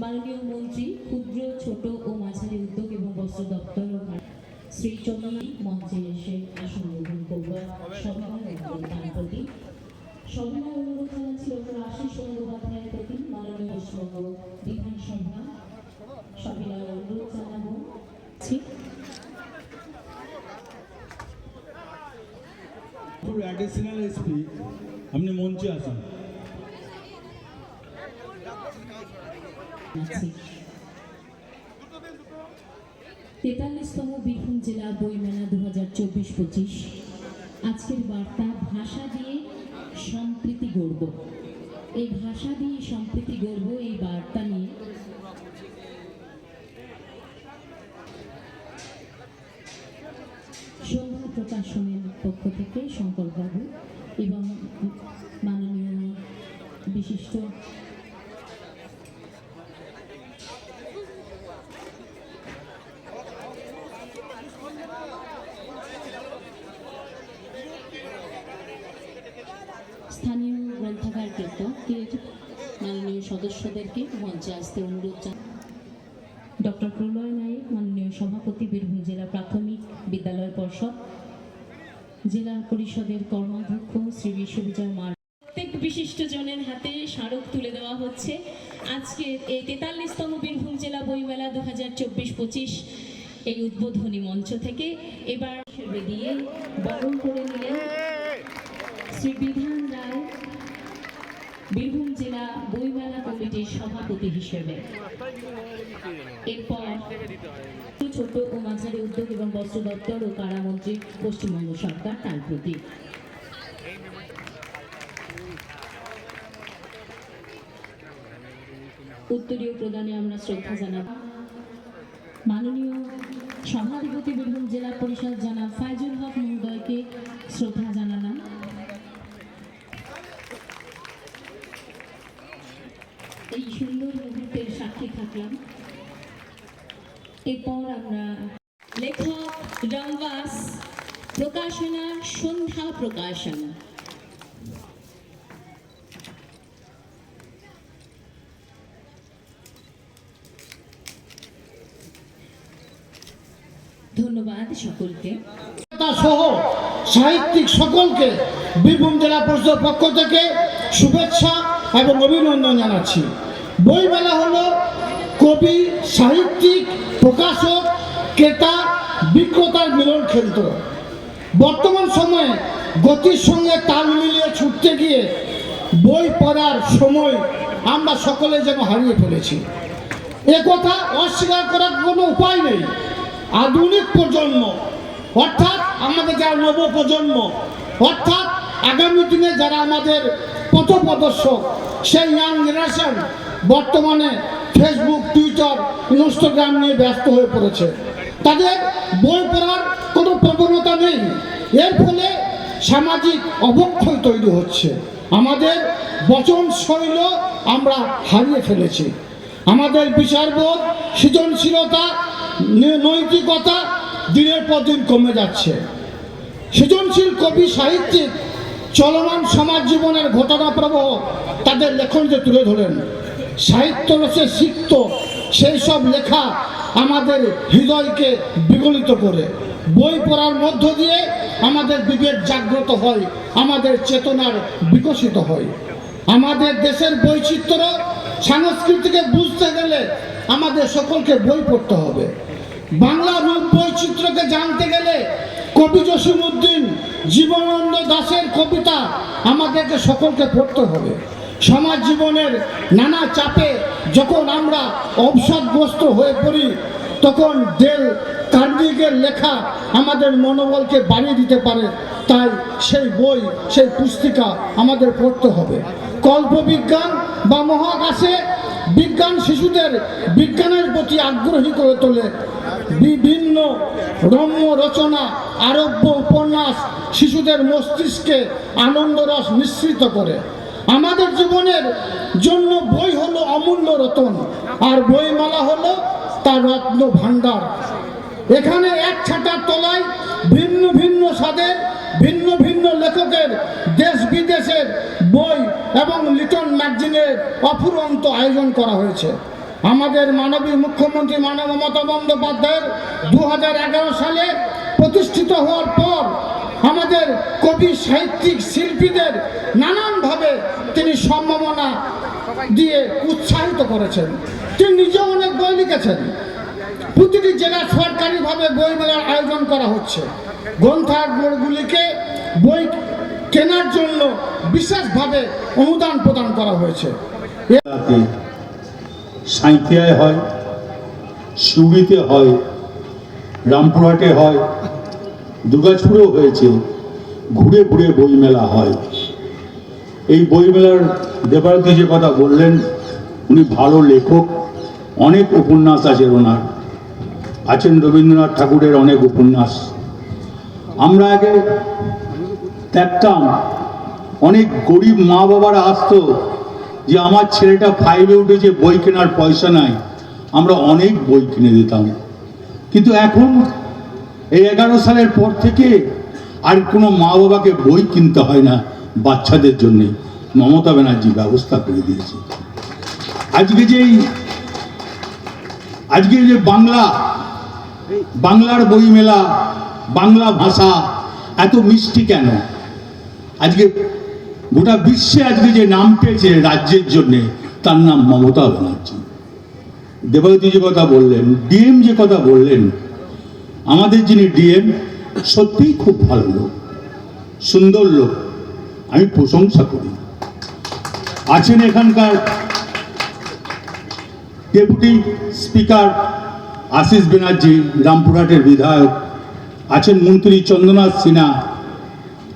মাননীয় মন্ত্রী ক্ষুদ্র ছোট ও মাঝারি উদ্যোগ এবং বস্ত্র দপ্তর ও শ্রী চন্দ্রনাথ মঞ্চে এসে আসন গ্রহণ করবেন সভায় একজন তার প্রতি। সভায় অনুরোধ জানাচ্ছি ডক্টর আশিস বন্দ্যোপাধ্যায়ের প্রতি মাননীয় পশ্চিমবঙ্গ বিধানসভা সবিনয় অনুরোধ জানাব। অ্যাডিশনাল এসপি আপনি মঞ্চে আসুন। তেতাল্লিশতম বীরভূম জেলা বইমেলা দু হাজার চব্বিশ পঁচিশ আজকের বার্তা, ভাষা দিয়ে সম্প্রীতি গড়ব। এই ভাষা দিয়ে সম্প্রীতি গড়ব, এই বার্তা নিয়ে। সন্ধ্যা প্রকাশনের পক্ষ থেকে শঙ্কর বাবু এবং মাননীয় বিশিষ্ট মাননীয় সদস্যদেরকে মঞ্চে আসতে অনুরোধ জানাই। ডক্টর প্রলয় নায়েক মাননীয় সভাপতি বীরভূম জেলা প্রাথমিক বিদ্যালয় পর্ষদ জেলা পরিষদের কর্মাধ্যক্ষ শ্রী বিশ্ববিজয় মার প্রত্যেক বিশিষ্ট জনের হাতে স্মারক তুলে দেওয়া হচ্ছে। আজকে এই তেতাল্লিশতম বীরভূম জেলা বইমেলা দু হাজার চব্বিশ পঁচিশ এই উদ্বোধনী মঞ্চ থেকে এবার দিয়ে বরণ করে নিলেন শ্রী বিধান বীরভূম জেলা বইমেলা কমিটির সভাপতি হিসেবে। এরপর ছোট ও মাঝারি উদ্যোগ এবং বস্ত্র দপ্তর ও কারামন্ত্রী পশ্চিমবঙ্গ সরকার তার প্রতি। উত্তরীয় প্রদানে আমরা শ্রদ্ধা জানাব। মাননীয় সভাধিপতি বীরভূম জেলা পরিষদ জানা ফাইজুল হক মহোদয়কে শ্রদ্ধা জানালাম। এই সুন্দর মুহূর্তের সাক্ষী থাকলাম। এরপর আমরা লেখক রামবাস প্রকাশনা সন্ধ্যা প্রকাশন। ধন্যবাদ সকলকে। সহ সাহিত্যিক সকলকে বীরভূম জেলা পরিষদের পক্ষ থেকে শুভেচ্ছা এবং অভিনন্দন জানাচ্ছি। বইমেলা হলো কবি, সাহিত্যিক, প্রকাশক, ক্রেতা, বিক্রেতার মিলন ক্ষেত্র বর্তমান সময়ে গতির সঙ্গে তাল মিলিয়ে ছুটতে গিয়ে বই পড়ার সময় আমরা সকলে যেন হারিয়ে ফেলেছি। একথা অস্বীকার করার কোনো উপায় নেই। আধুনিক প্রজন্ম, অর্থাৎ আমাদের যারা নব প্রজন্ম অর্থাৎ আগামী দিনে যারা আমাদের পথপ্রদর্শক সেই ইয়াং জেনারেশন বর্তমানে ফেসবুক, টুইটার, ইনস্টাগ্রাম নিয়ে ব্যস্ত হয়ে পড়েছে। তাদের বই পড়ার কোনো প্রবণতা নেই। এর ফলে সামাজিক অবক্ষয় তৈরি হচ্ছে। আমাদের বচন শৈল আমরা হারিয়ে ফেলেছি। আমাদের বিচারবোধ, সৃজনশীলতা নৈতিকতা দিনের পর দিন কমে যাচ্ছে। সৃজনশীল কবি, সাহিত্যিক চলমান সমাজ জীবনের ঘটনা প্রবাহ তাদের লেখনকে তুলে ধরেন সাহিত্য রসে সিক্ত, সেই সব লেখা আমাদের হৃদয়কে বিগলিত করে। বই পড়ার মধ্য দিয়ে আমাদের বিবেক জাগ্রত হয়, আমাদের চেতনার বিকশিত হয়। আমাদের দেশের বৈচিত্র্য সংস্কৃতিকে বুঝতে গেলে আমাদের সকলকে বই পড়তে হবে। বাংলা রূপ বৈচিত্র্যকে জানতে গেলে কবি জসিমুদ্দিন জীবনানন্দ দাশের কবিতা আমাদেরকে সকলকে পড়তে হবে। সমাজ জীবনের নানা চাপে যখন আমরা অবসাদগ্রস্ত হয়ে পড়ি, তখন দেল কার্নিকের লেখা আমাদের মনোবলকে বাড়িয়ে দিতে পারে। তাই সেই বই, সেই পুস্তিকা আমাদের পড়তে হবে। কল্পবিজ্ঞান বা মহাকাশে বিজ্ঞান শিশুদের বিজ্ঞানের প্রতি আগ্রহী করে তোলে। বিভিন্ন রম্য রচনা, আরব্য উপন্যাস শিশুদের মস্তিষ্কে আনন্দরস মিশ্রিত করে। আমাদের জীবনের জন্য বই হলো অমূল্য রতন, আর বইমালা হলো তার রত্ন ভাণ্ডার। এখানে এক ছাতার তলায় ভিন্ন ভিন্ন স্বাদের ভিন্ন ভিন্ন লেখকের দেশ বিদেশের বই এবং লিটন ম্যাগজিনের অফুরন্ত আয়োজন করা হয়েছে। আমাদের মাননীয় মুখ্যমন্ত্রী মানব মমতা বন্দ্যোপাধ্যায়ের দু হাজার এগারো সালে প্রতিষ্ঠিত হওয়ার পর আমাদের কবি সাহিত্যিক শিল্পীদের নানানভাবে তিনি সম্ভাবনা দিয়ে উৎসাহিত করেছেন। তিনি নিজেও অনেক বই লিখেছেন। প্রতিটি জেলা সরকারিভাবে বই মেলার আয়োজন করা হচ্ছে। গ্রন্থাগারগুলিকে বই কেনার জন্য বিশেষভাবে অনুদান প্রদান করা হয়েছে। সাঁইথিয়ায় হয়, সিউড়িতে হয়, রামপুরহাটে হয় দুর্গাজপুরেও হয়েছে, ঘুরে ঘুরে বইমেলা হয়। এই বইমেলার দেবারতী যে কথা বললেন, উনি ভালো লেখক, অনেক উপন্যাস আছে ওনার। আছেন রবীন্দ্রনাথ ঠাকুরের অনেক উপন্যাস। আমরা আগে দেখতাম, অনেক গরিব মা বাবারা আসতো যে আমার ছেলেটা ফাইভে উঠেছে, বই কেনার পয়সা নাই। আমরা অনেক বই কিনে দিতাম। কিন্তু এখন, এই এগারো সালের পর থেকে আর কোনো মা বাবাকে বই কিনতে হয় না বাচ্চাদের জন্যে। মমতা ব্যানার্জি ব্যবস্থা করে দিয়েছে। আজকে যেই আজকে যে বাংলা, বাংলার বই মেলা বাংলা ভাষা, এত মিষ্টি কেন? আজকে গোটা বিশ্বে আজকে যে নাম পেয়েছে রাজ্যের জন্যে, তার নাম মমতা ব্যানার্জি। দেবায়তী যে কথা বললেন, ডিএম যে কথা বললেন, আমাদের যিনি ডিএম, সত্যিই খুব ভালো লোক, সুন্দর লোক, আমি প্রশংসা করি। আছেন এখানকার ডেপুটি স্পিকার আশিস ব্যানার্জি, রামপুরহাটের বিধায়ক, আছেন মন্ত্রী চন্দ্রনাথ সিনহা,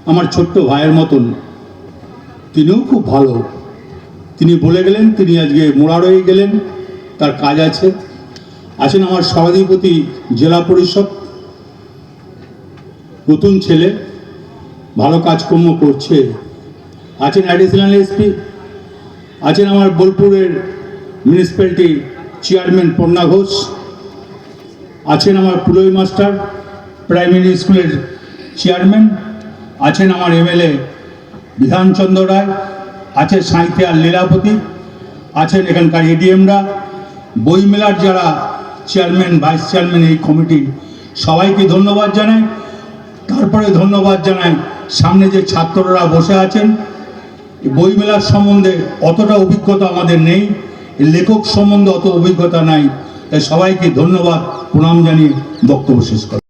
আমার ছোট্ট ভাইয়ের মতন। তিনিও খুব ভালো। তিনি বলে গেলেন, তিনি আজকে মোড়ারয়ে গেলেন, তার কাজ আছে। আছেন আমার সভাধিপতি, জেলা পরিষদ। নতুন ছেলে, ভালো কাজকর্ম করছে। আছেন অ্যাডিশনাল এসপি আছেন আমার বোলপুরের মিউনিসিপ্যালিটি চেয়ারম্যান পন্না ঘোষ। আছেন আমার পুলই মাস্টার প্রাইমারি স্কুলের চেয়ারম্যান আছেন আমার এমএলএ বিধানচন্দ্র রায় আছে সাঁইথিয়ার লীলাপতি, আছেন এখানকার এডিএমরা বইমেলার যারা চেয়ারম্যান ভাইস চেয়ারম্যান এই কমিটি সবাইকে ধন্যবাদ জানাই। তারপরে ধন্যবাদ জানাই সামনে যে ছাত্ররা বসে আছেন। বইমেলার সম্বন্ধে অতটা অভিজ্ঞতা আমাদের নেই, লেখক সম্বন্ধে অত অভিজ্ঞতা নাই, তাই সবাইকে ধন্যবাদ, প্রণাম জানিয়ে বক্তব্য শেষ করি।